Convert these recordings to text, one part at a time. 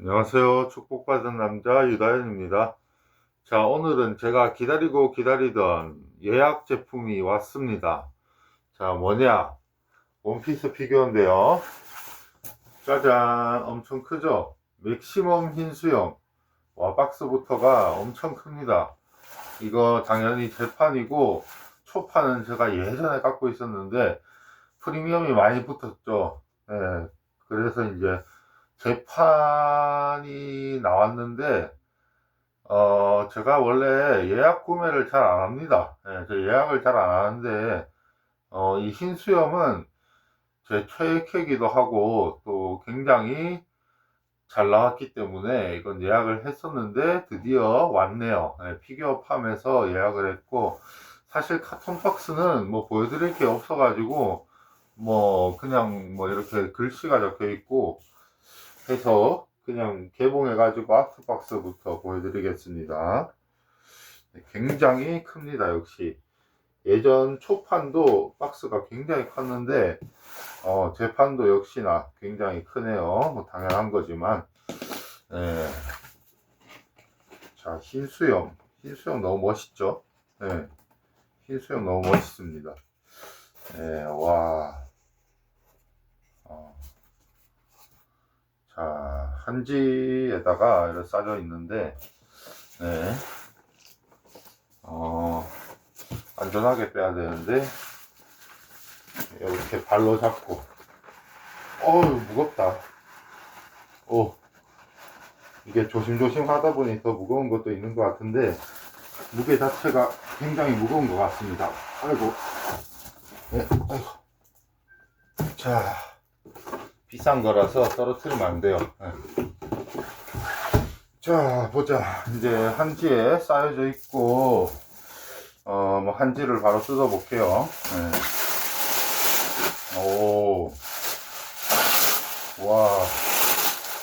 안녕하세요. 축복받은 남자 유다현입니다. 자, 오늘은 제가 기다리고 기다리던 예약 제품이 왔습니다. 자, 뭐냐? 원피스 피규어인데요. 짜잔, 엄청 크죠? 맥시멈 흰 수염. 와, 박스부터가 엄청 큽니다. 이거 당연히 재판이고, 초판은 제가 예전에 갖고 있었는데, 프리미엄이 많이 붙었죠. 예, 그래서 이제, 재판이 나왔는데, 어, 제가 원래 예약 구매를 잘 안 합니다. 예, 저 예약을 잘 안 하는데, 어, 이 흰수염은 제 최애캐기도 하고, 또 굉장히 잘 나왔기 때문에 이건 예약을 했었는데, 드디어 왔네요. 예, 피규어 팜에서 예약을 했고, 사실 카톤 박스는 뭐 보여드릴 게 없어가지고, 뭐, 그냥 뭐 이렇게 글씨가 적혀 있고, 해서 그냥 개봉해가지고 아트박스부터 보여드리겠습니다. 네, 굉장히 큽니다, 역시. 예전 초판도 박스가 굉장히 컸는데, 어, 재판도 역시나 굉장히 크네요. 뭐, 당연한 거지만. 네. 자, 흰수염. 흰수염 너무 멋있죠? 네. 흰수염 너무 멋있습니다. 네, 와. 어. 자, 한지에다가 이렇게 싸져 있는데, 네. 어, 안전하게 빼야 되는데, 이렇게 발로 잡고, 어우, 무겁다. 오, 이게 조심조심 하다 보니 더 무거운 것도 있는 것 같은데, 무게 자체가 굉장히 무거운 것 같습니다. 아이고, 네, 아이고. 자, 비싼 거라서 떨어뜨리면 안 돼요. 네. 자, 보자. 이제 한지에 쌓여져 있고, 어, 뭐, 한지를 바로 뜯어 볼게요. 네. 오. 와.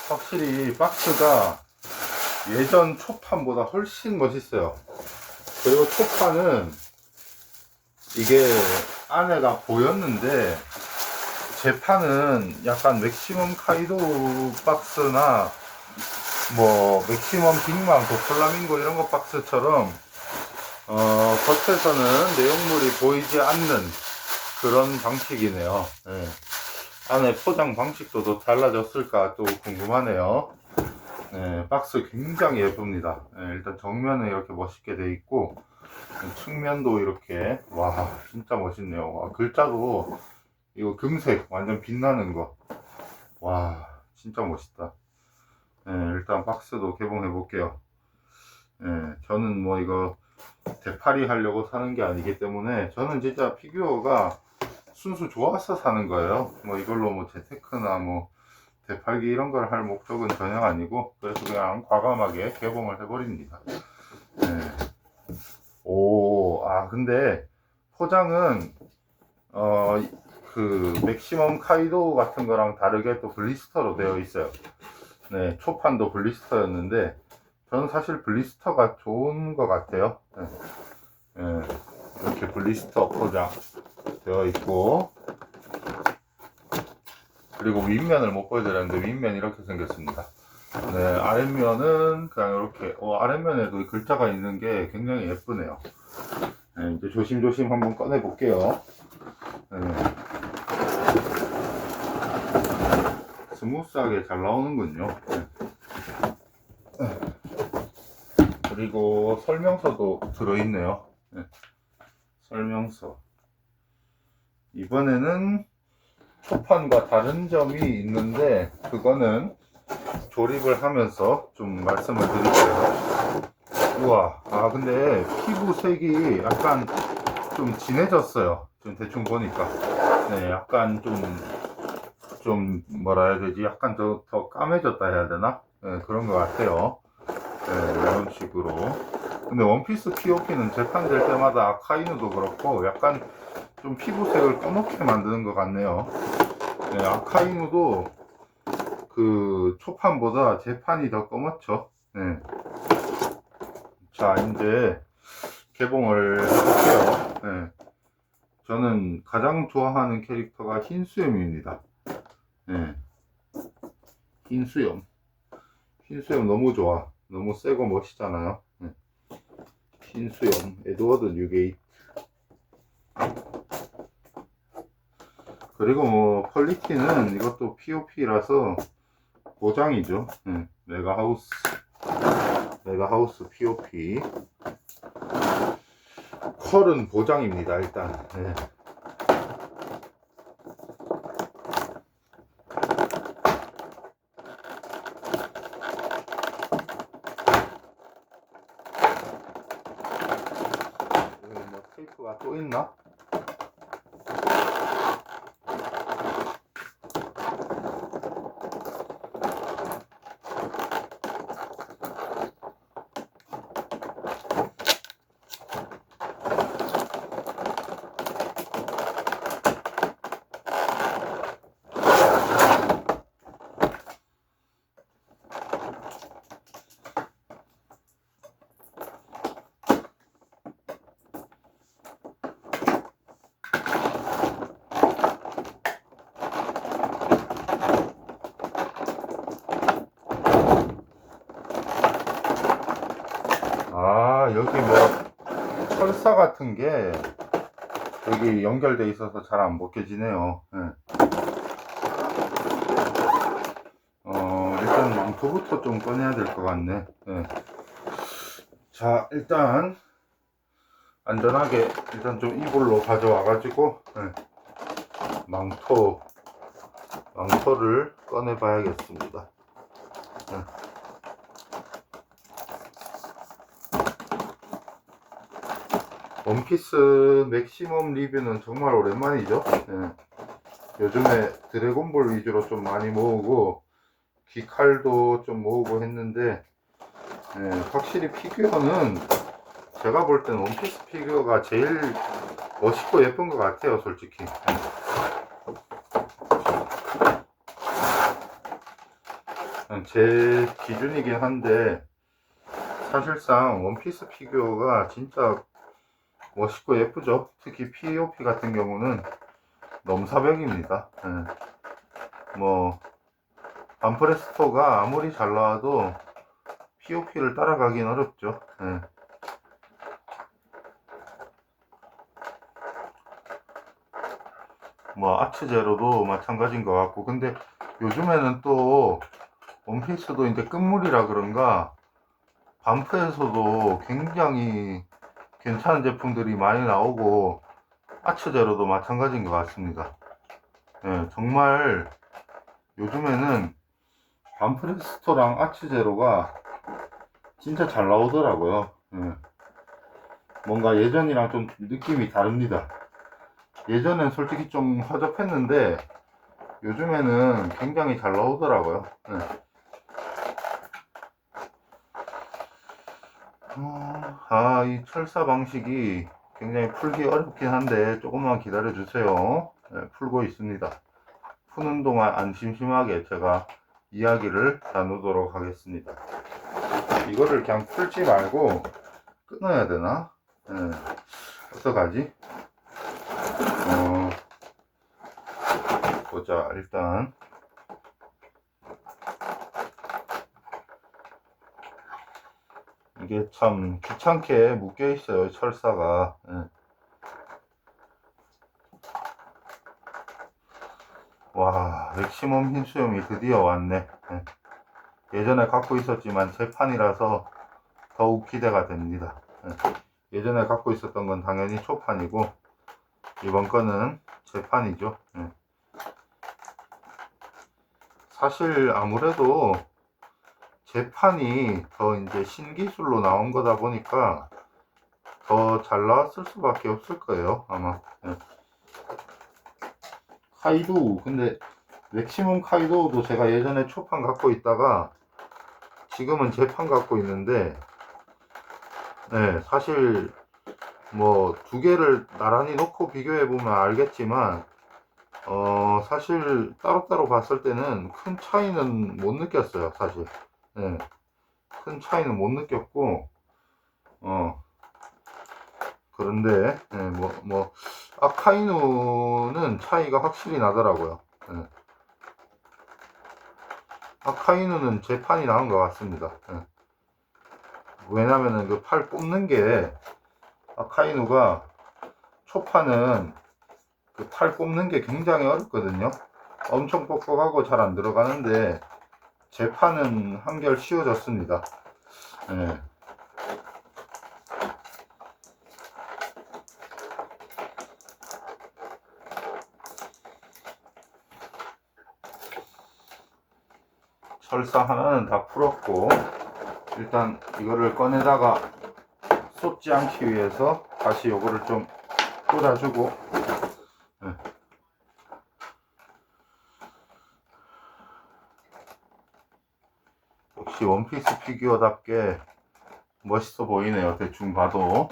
확실히 박스가 예전 초판보다 훨씬 멋있어요. 그리고 초판은 이게 안에가 보였는데, 재판은 약간 맥시멈 카이도 박스나 뭐 맥시멈 빅맘 도플라밍고 이런 거 박스처럼 어 겉에서는 내용물이 보이지 않는 그런 방식이네요. 예. 안에 포장 방식도 더 달라졌을까 또 궁금하네요. 예, 박스 굉장히 예쁩니다. 예, 일단 정면에 이렇게 멋있게 돼 있고 측면도 이렇게 와 진짜 멋있네요. 와, 글자도 이거 금색 완전 빛나는 거. 와, 진짜 멋있다. 예, 일단 박스도 개봉해 볼게요. 예, 저는 뭐 이거 대파리 하려고 사는 게 아니기 때문에 저는 진짜 피규어가 순수 좋아서 사는 거예요. 뭐 이걸로 뭐 재테크나 뭐 대팔기 이런 걸 할 목적은 전혀 아니고 그래서 그냥 과감하게 개봉을 해버립니다. 예. 오, 아 근데 포장은 어 그 맥시멈 카이도 같은 거랑 다르게 또 블리스터로 되어 있어요. 네, 초판도 블리스터였는데 저는 사실 블리스터가 좋은 것 같아요. 네. 네, 이렇게 블리스터 포장 되어 있고 그리고 윗면을 못 보여드렸는데 윗면 이렇게 생겼습니다. 네, 아랫면은 그냥 이렇게 어, 아랫면에도 이 글자가 있는 게 굉장히 예쁘네요. 네, 이제 조심조심 한번 꺼내 볼게요. 네. 스무스하게 잘 나오는군요. 네. 그리고 설명서도 들어있네요. 네. 설명서. 이번에는 초판과 다른 점이 있는데, 그거는 조립을 하면서 좀 말씀을 드릴게요. 우와, 아, 근데 피부 색이 약간 좀 진해졌어요. 좀 대충 보니까. 네, 약간 좀, 좀, 뭐라 해야 되지? 약간 더, 더 까매졌다 해야 되나? 네, 그런 것 같아요. 네, 이런 식으로. 근데 원피스 POP는 재판될 때마다 아카이누도 그렇고, 약간 좀 피부색을 꺼멓게 만드는 것 같네요. 네, 아카이누도 그 초판보다 재판이 더 검었죠. 네. 자, 이제 개봉을 해볼게요. 네. 저는 가장 좋아하는 캐릭터가 흰수염입니다. 네. 흰수염. 흰 수염 너무 좋아. 너무 세고 멋있잖아요. 네. 흰수염 에드워드 뉴게이트. 그리고 뭐 퀄리티는 이것도 POP라서 보장이죠. 네. 메가하우스 메가하우스 POP 컬은 보장입니다. 일단. 네. 여기 뭐 테이프가 또 있나? 아 여기 뭐 철사 같은 게 여기 연결돼 있어서 잘 안 벗겨지네요. 예. 어 일단 망토부터 좀 꺼내야 될 것 같네. 예. 자 일단 안전하게 일단 좀 이불로 가져와 가지고 예. 망토 망토를 꺼내 봐야겠습니다. 원피스 맥시멈 리뷰는 정말 오랜만이죠. 예. 요즘에 드래곤볼 위주로 좀 많이 모으고 귀칼도 좀 모으고 했는데 예, 확실히 피규어는 제가 볼 때는 원피스 피규어가 제일 멋있고 예쁜 것 같아요, 솔직히. 예. 제 기준이긴 한데 사실상 원피스 피규어가 진짜 멋있고 예쁘죠. 특히 POP 같은 경우는 넘사벽입니다. 예. 뭐 반프레스토가 아무리 잘 나와도 POP를 따라가긴 어렵죠. 예. 뭐 아츠 제로도 마찬가지인 것 같고 근데 요즘에는 또 원피스도 이제 끝물이라 그런가 반프에서도 굉장히 괜찮은 제품들이 많이 나오고 아츠제로도 마찬가지인 것 같습니다. 예, 정말 요즘에는 반프레스토랑 아츠제로가 진짜 잘 나오더라고요. 예. 뭔가 예전이랑 좀 느낌이 다릅니다. 예전엔 솔직히 좀 허접했는데 요즘에는 굉장히 잘 나오더라고요. 예. 아, 이 철사 방식이 굉장히 풀기 어렵긴 한데 조금만 기다려 주세요. 네, 풀고 있습니다. 푸는 동안 안 심심하게 제가 이야기를 나누도록 하겠습니다. 이거를 그냥 풀지 말고 끊어야 되나? 네, 어떡하지? 어, 보자, 일단. 이게 참 귀찮게 묶여 있어요 철사가 예. 와 맥시멈 흰수염이 드디어 왔네 예. 예전에 갖고 있었지만 재판이라서 더욱 기대가 됩니다 예. 예전에 갖고 있었던 건 당연히 초판이고 이번 거는 재판이죠 예. 사실 아무래도 재판이 더 이제 신기술로 나온 거다 보니까 더 잘 나왔을 수밖에 없을 거예요 아마 네. 카이도우 근데 맥시멈 카이도우도 제가 예전에 초판 갖고 있다가 지금은 재판 갖고 있는데 네 사실 뭐 두 개를 나란히 놓고 비교해 보면 알겠지만 어 사실 따로따로 봤을 때는 큰 차이는 못 느꼈어요 사실 네. 큰 차이는 못 느꼈고, 어, 그런데, 네, 뭐, 뭐, 아카이누는 차이가 확실히 나더라고요. 네. 아카이누는 재판이 나온 것 같습니다. 예. 왜냐면은 그 팔 뽑는 게 아카이누가 초파는 그팔 뽑는 게 굉장히 어렵거든요. 엄청 뻑뻑하고 잘 안 들어가는데 재판은 한결 쉬워졌습니다. 예. 철사 하나는 다 풀었고 일단 이거를 꺼내다가 쏟지 않기 위해서 다시 요거를 좀 꽂아주고 예. 역시 원피스 피규어답게 멋있어 보이네요 대충 봐도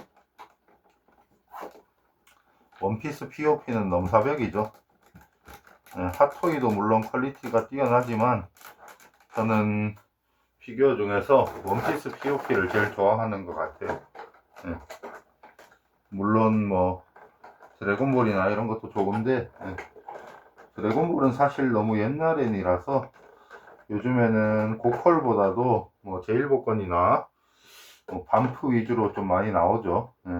원피스 POP는 넘사벽이죠 예, 핫토이도 물론 퀄리티가 뛰어나지만 저는 피규어 중에서 원피스 POP를 제일 좋아하는 것 같아요. 예. 물론 뭐 드래곤볼이나 이런 것도 좋은데 예. 드래곤볼은 사실 너무 옛날 애니라서 요즘에는 고퀄보다도 뭐 제일복권이나 뭐 반프 위주로 좀 많이 나오죠. 예.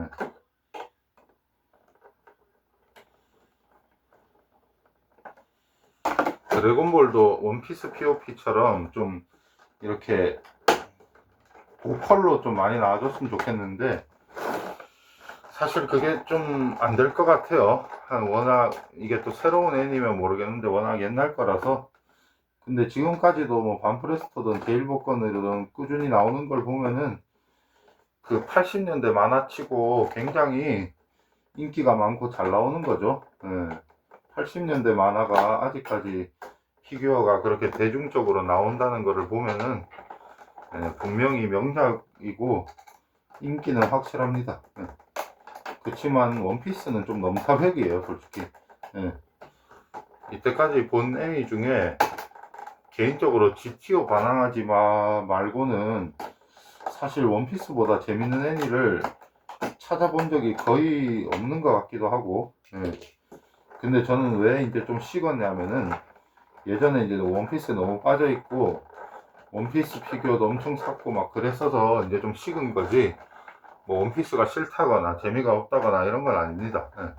드래곤볼도 원피스 POP처럼 좀 이렇게 고컬로 좀 많이 나와줬으면 좋겠는데 사실 그게 좀 안 될 것 같아요. 한 워낙 이게 또 새로운 애니면 모르겠는데 워낙 옛날 거라서 근데 지금까지도 뭐 반프레스토든 제일복권이든 꾸준히 나오는 걸 보면은 그 80년대 만화치고 굉장히 인기가 많고 잘 나오는 거죠. 예. 80년대 만화가 아직까지 피규어가 그렇게 대중적으로 나온다는 것을 보면은 예, 분명히 명작이고 인기는 확실합니다. 예. 그렇지만 원피스는 좀 넘사벽이에요, 솔직히. 예. 이때까지 본 애니 중에 개인적으로 GTO 반항하지 마 말고는 사실 원피스보다 재밌는 애니를 찾아본 적이 거의 없는 것 같기도 하고. 예. 근데 저는 왜 이제 좀 식었냐면은 예전에 이제 원피스에 너무 빠져 있고 원피스 피규어도 엄청 샀고 막 그랬어서 이제 좀 식은 거지 뭐 원피스가 싫다거나 재미가 없다거나 이런 건 아닙니다. 예.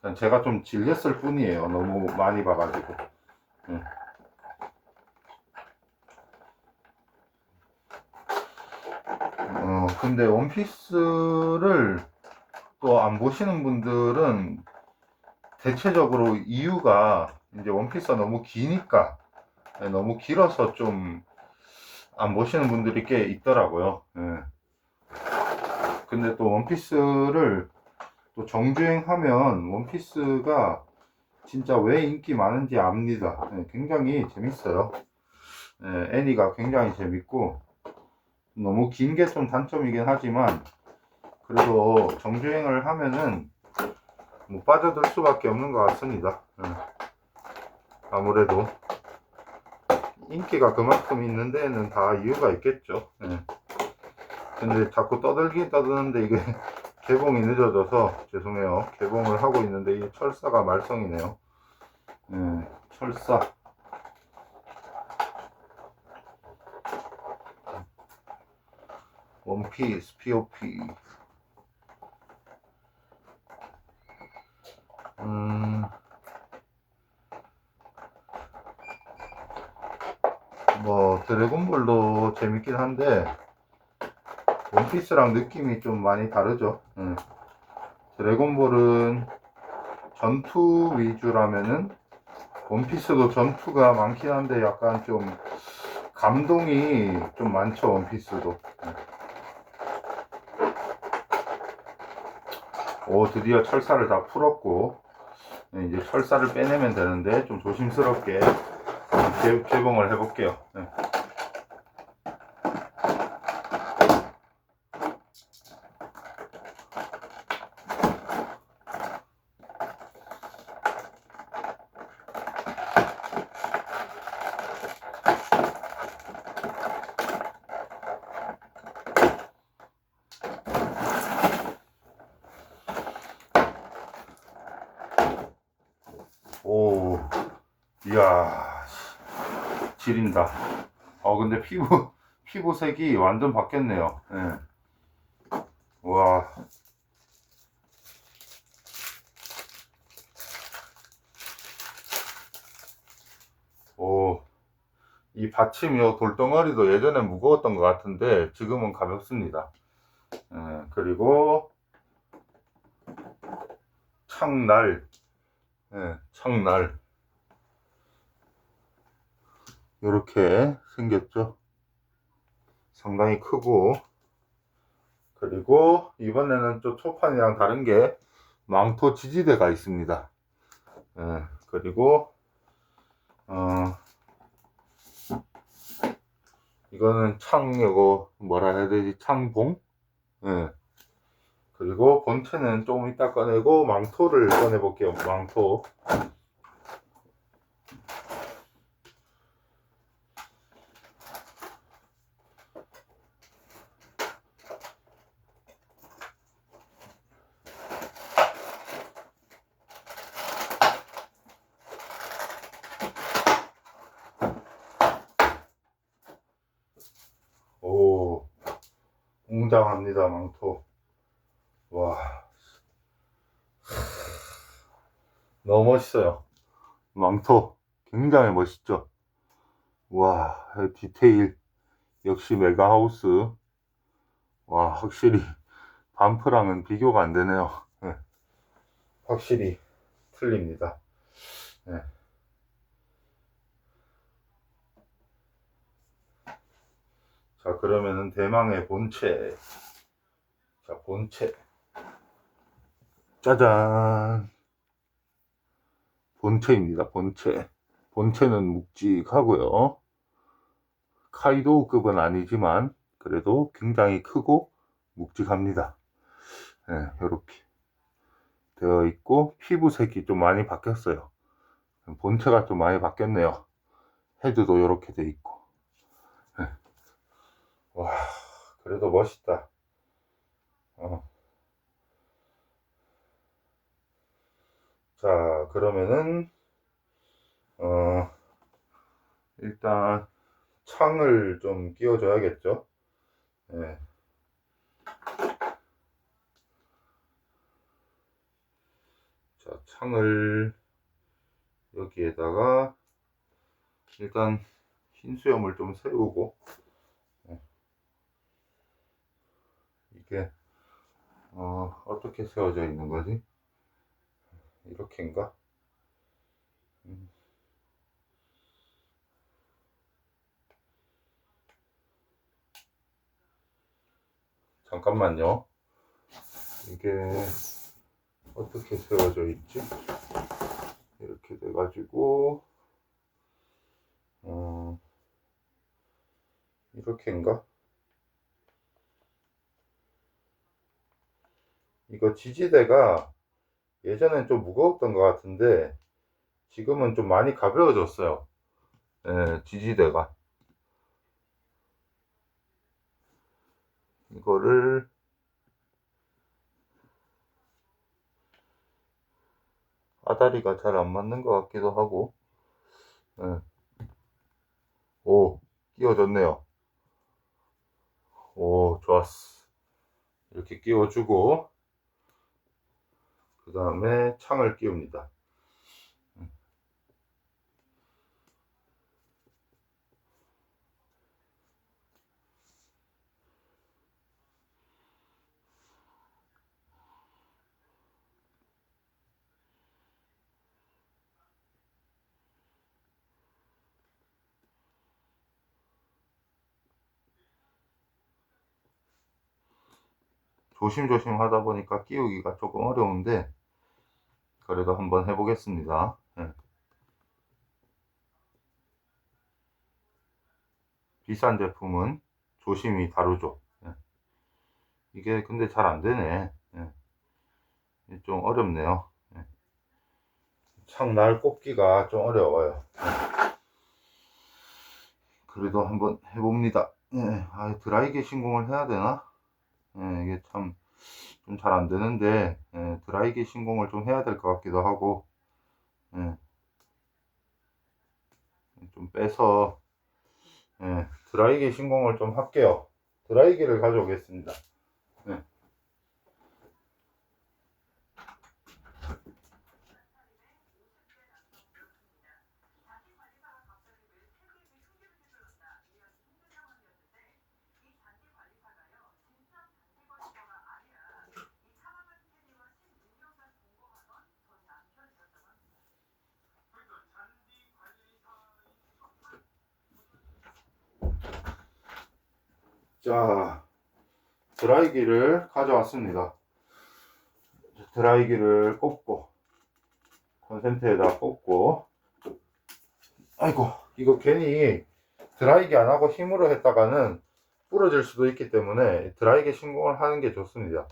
그냥 제가 좀 질렸을 뿐이에요. 너무 많이 봐가지고. 예. 어, 근데 원피스를 또 안 보시는 분들은 대체적으로 이유가 이제 원피스가 너무 기니까 예, 너무 길어서 좀 안 보시는 분들이 꽤 있더라고요. 예. 근데 또 원피스를 또 정주행하면 원피스가 진짜 왜 인기 많은지 압니다. 예, 굉장히 재밌어요. 예, 애니가 굉장히 재밌고 너무 긴 게 좀 단점이긴 하지만 그래도 정주행을 하면은 뭐 빠져들 수밖에 없는 것 같습니다. 예. 아무래도 인기가 그만큼 있는 데에는 다 이유가 있겠죠. 예. 근데 자꾸 떠들긴 떠드는데 이게 개봉이 늦어져서 죄송해요. 개봉을 하고 있는데 이 철사가 말썽이네요. 예, 철사. 원피스, POP. 음, 뭐, 드래곤볼도 재밌긴 한데, 원피스랑 느낌이 좀 많이 다르죠. 음. 드래곤볼은 전투 위주라면은, 원피스도 전투가 많긴 한데, 약간 좀, 감동이 좀 많죠, 원피스도. 음. 오, 드디어 철사를 다 풀었고, 네, 이제 철사를 빼내면 되는데, 좀 조심스럽게 개, 개봉을 해볼게요. 네. 오, 이야, 씨, 지린다. 어 근데 피부 피부색이 완전 바뀌었네요. 예. 와. 오. 이 받침이요 돌덩어리도 예전에 무거웠던 것 같은데 지금은 가볍습니다. 예, 그리고 창날, 예, 창날 이렇게 생겼죠. 상당히 크고 그리고 이번에는 또 초판이랑 다른 게 망토 지지대가 있습니다. 예, 그리고 어, 이거는 창 이거 뭐라 해야 되지 창봉 예. 그리고 본체는 조금 이따 꺼내고 망토를 꺼내 볼게요. 망토 오 웅장합니다 망토 와 너무 멋있어요 망토 굉장히 멋있죠? 와 디테일. 역시 메가하우스. 와 확실히 반프랑은 비교가 안 되네요. 예. 확실히 틀립니다. 예. 자 그러면은 대망의 본체. 자 본체. 짜잔. 본체입니다 본체 본체는 묵직하고요. 카이도급은 아니지만 그래도 굉장히 크고 묵직합니다. 네, 이렇게 되어 있고 피부색이 좀 많이 바뀌었어요. 본체가 좀 많이 바뀌었네요. 헤드도 이렇게 돼 있고. 네. 와 그래도 멋있다. 어. 자 그러면은 어 일단 창을 좀 끼워줘야겠죠 예. 자 창을 여기에다가 일단 흰 수염을 좀 세우고 예. 이게 어, 어떻게 세워져 있는 거지? 이렇게인가? 음. 잠깐만요. 이게 어떻게 세워져 있지? 이렇게 돼가지고 어, 이렇게인가? 이거 지지대가 예전엔 좀 무거웠던 것 같은데 지금은 좀 많이 가벼워졌어요. 예, 지지대가. 이거를 아다리가 잘 안 맞는 것 같기도 하고 예. 오 끼워졌네요. 오 좋았어. 이렇게 끼워주고 그 다음에 창을 끼웁니다 조심조심 하다 보니까 끼우기가 조금 어려운데 그래도 한번 해보겠습니다. 예. 비싼 제품은 조심히 다루죠. 예. 이게 근데 잘 안 되네. 예. 좀 어렵네요. 예. 창날 꼽기가 좀 어려워요. 예. 그래도 한번 해봅니다. 예. 아, 드라이기 신공을 해야 되나? 예, 이게 참 좀 잘 안 되는데 예, 드라이기 신공을 좀 해야 될 것 같기도 하고 예. 좀 빼서 예, 드라이기 신공을 좀 할게요. 드라이기를 가져오겠습니다. 자, 드라이기를 가져왔습니다. 드라이기를 꼽고, 콘센트에다 꼽고, 아이고, 이거 괜히 드라이기 안 하고 힘으로 했다가는 부러질 수도 있기 때문에 드라이기 신공을 하는 게 좋습니다.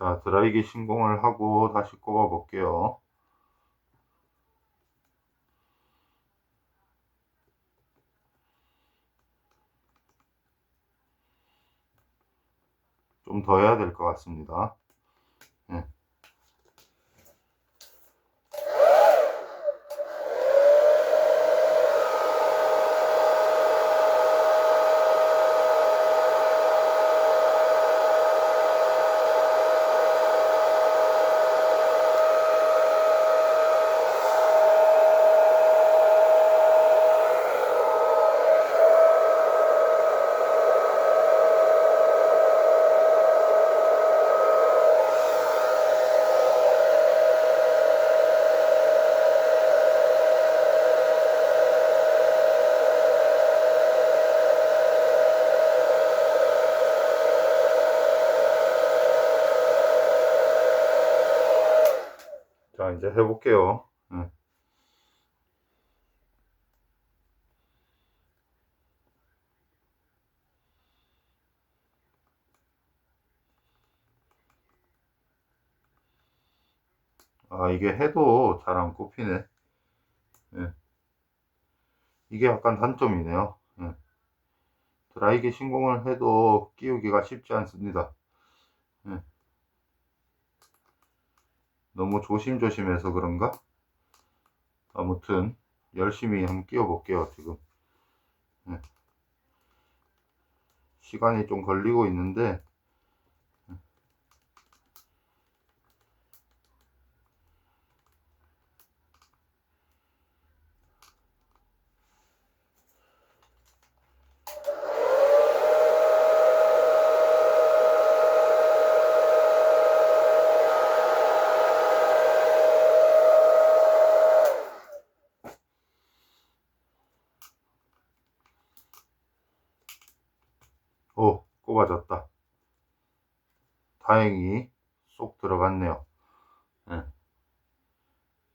자, 드라이기 신공을 하고 다시 꼽아 볼게요. 좀 더 해야 될 것 같습니다. 자, 이제 해볼게요. 예. 아, 이게 해도 잘 안 꼽히네. 예. 이게 약간 단점이네요. 예. 드라이기 신공을 해도 끼우기가 쉽지 않습니다. 예. 너무 조심조심해서 그런가? 아무튼 열심히 한번 끼워 볼게요 지금 예. 시간이 좀 걸리고 있는데 오 꼽아졌다 다행히 쏙 들어갔네요 예.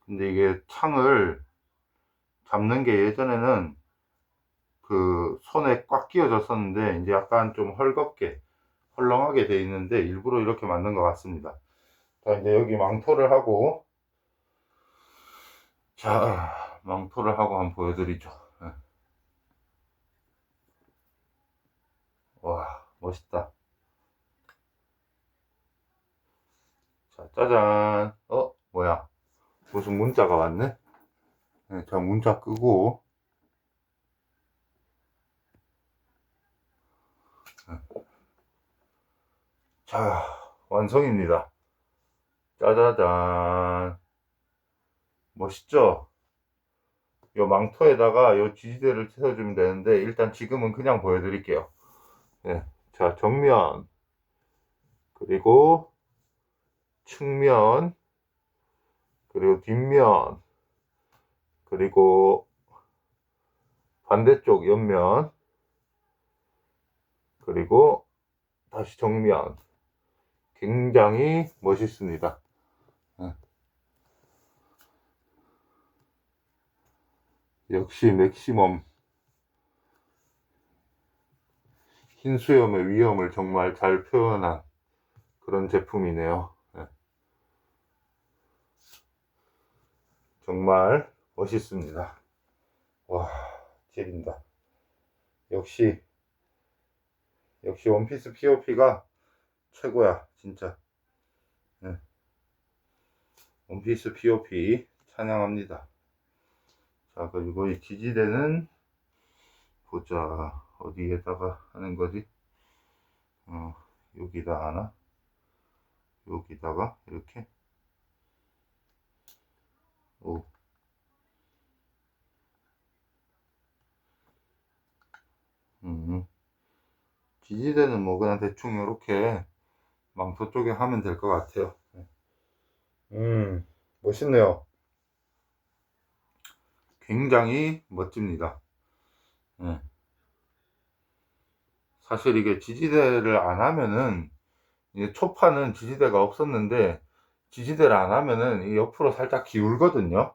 근데 창을 잡는 게 예전에는 그 손에 꽉 끼워졌었는데 이제 약간 좀 헐겁게 헐렁하게 돼 있는데 일부러 이렇게 만든 것 같습니다. 자 이제 여기 망토를 하고 자 망토를 하고 한번 보여드리죠. 예. 와 멋있다. 자 짜잔. 어 뭐야? 무슨 문자가 왔네 네, 자 문자 끄고. 네. 자 완성입니다. 짜자잔. 멋있죠? 요 망토에다가 요 지지대를 채워주면 되는데 일단 지금은 그냥 보여드릴게요. 네. 자 정면. 그리고 측면. 그리고 뒷면 그리고 반대쪽 옆면 그리고 다시 정면 굉장히 멋있습니다. 예. 역시 맥시멈 흰 수염의 위험을 정말 잘 표현한 그런 제품이네요. 예. 정말 멋있습니다. 와, 지린다. 역시, 역시 원피스 POP가 최고야, 진짜. 예. 원피스 POP 찬양합니다. 자, 그리고 이 지지대는 보자. 어디에다가 하는 거지? 어, 여기다 하나? 여기다가 이렇게 오. 음. 지지대는 뭐 그냥 대충 이렇게 망토 쪽에 하면 될 것 같아요. 음, 멋있네요. 굉장히 멋집니다. 예. 사실 이게 지지대를 안 하면은 초파는 지지대가 없었는데 지지대를 안 하면은 이 옆으로 살짝 기울거든요.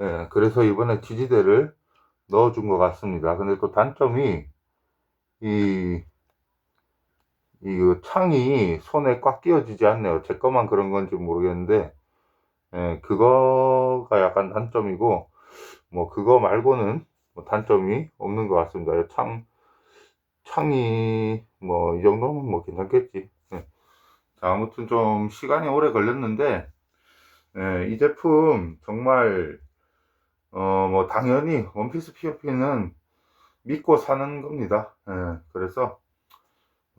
예, 그래서 이번에 지지대를 넣어준 것 같습니다. 근데 또 단점이 이, 이 창이 손에 꽉 끼워지지 않네요. 제 것만 그런 건지 모르겠는데, 예, 그거가 약간 단점이고, 뭐 그거 말고는 뭐 단점이 없는 것 같습니다. 이 창, 창이 뭐 이 정도면 뭐 괜찮겠지. 예. 자, 아무튼 좀 시간이 오래 걸렸는데, 예, 이 제품 정말 어, 뭐, 당연히, 원피스 POP는 믿고 사는 겁니다. 예, 그래서,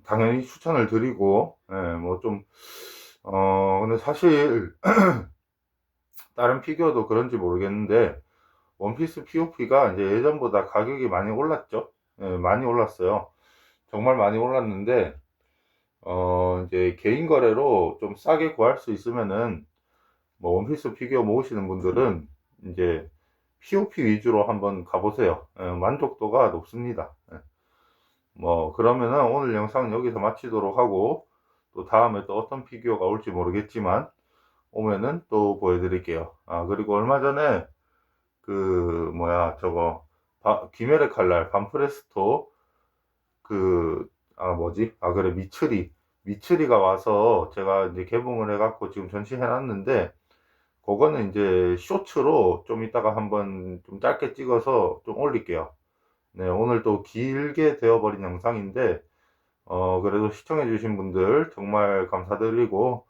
당연히 추천을 드리고, 예, 뭐, 좀, 어, 근데 사실, 다른 피규어도 그런지 모르겠는데, 원피스 POP가 이제 예전보다 가격이 많이 올랐죠? 예, 많이 올랐어요. 정말 많이 올랐는데, 어, 이제 개인 거래로 좀 싸게 구할 수 있으면은, 뭐, 원피스 피규어 모으시는 분들은, 이제, POP 위주로 한번 가보세요. 예, 만족도가 높습니다. 예. 뭐 그러면은 오늘 영상은 여기서 마치도록 하고 또 다음에 또 어떤 피규어가 올지 모르겠지만 오면은 또 보여드릴게요. 아 그리고 얼마 전에 그 뭐야 저거 바, 귀멸의 칼날 반프레스토 그 아 뭐지 아 그래 미츠리 미츠리가 와서 제가 이제 개봉을 해갖고 지금 전시해놨는데 그거는 이제 쇼츠로 좀 이따가 한번 좀 짧게 찍어서 좀 올릴게요. 네, 오늘 또 길게 되어버린 영상인데, 어, 그래도 시청해주신 분들 정말 감사드리고,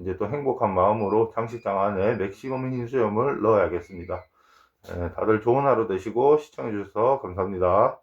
이제 또 행복한 마음으로 장식장 안에 맥시멈 흰수염을 넣어야겠습니다. 네, 다들 좋은 하루 되시고 시청해주셔서 감사합니다.